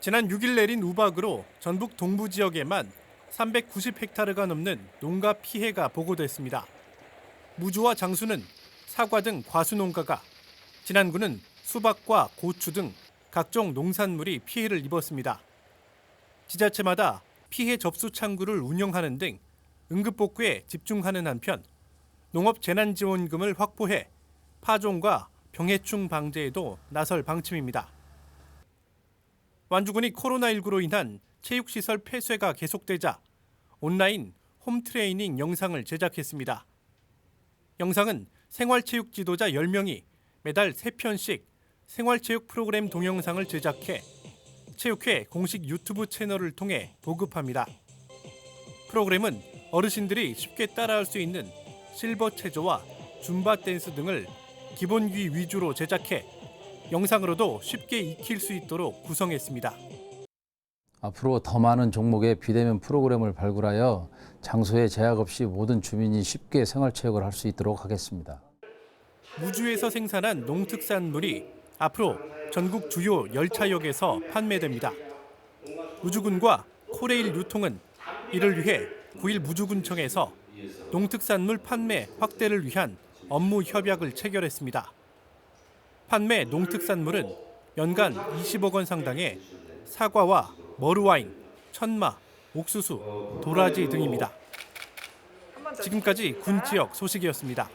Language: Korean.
지난 6일 내린 우박으로 전북 동부 지역에만 390헥타르가 넘는 농가 피해가 보고됐습니다. 무주와 장수는 사과 등 과수 농가가, 진안군은 수박과 고추 등 각종 농산물이 피해를 입었습니다. 지자체마다 피해 접수 창구를 운영하는 등 응급 복구에 집중하는 한편 농업 재난지원금을 확보해 파종과 병해충 방제에도 나설 방침입니다. 완주군이 코로나19로 인한 체육시설 폐쇄가 계속되자 온라인 홈트레이닝 영상을 제작했습니다. 영상은 생활체육 지도자 10명이 매달 3편씩 생활체육 프로그램 동영상을 제작해 체육회 공식 유튜브 채널을 통해 보급합니다. 프로그램은 어르신들이 쉽게 따라할 수 있는 실버 체조와 줌바 댄스 등을 기본기 위주로 제작해 영상으로도 쉽게 익힐 수 있도록 구성했습니다. 앞으로 더 많은 종목의 비대면 프로그램을 발굴하여 장소에 제약 없이 모든 주민이 쉽게 생활체육을 할 수 있도록 하겠습니다. 무주에서 생산한 농특산물이 앞으로 전국 주요 열차역에서 판매됩니다. 무주군과 코레일 유통은 이를 위해 9일 무주군청에서 농특산물 판매 확대를 위한 업무 협약을 체결했습니다. 판매 농특산물은 연간 20억 원 상당의 사과와 머루와인, 천마, 옥수수, 도라지 등입니다. 지금까지 군 지역 소식이었습니다.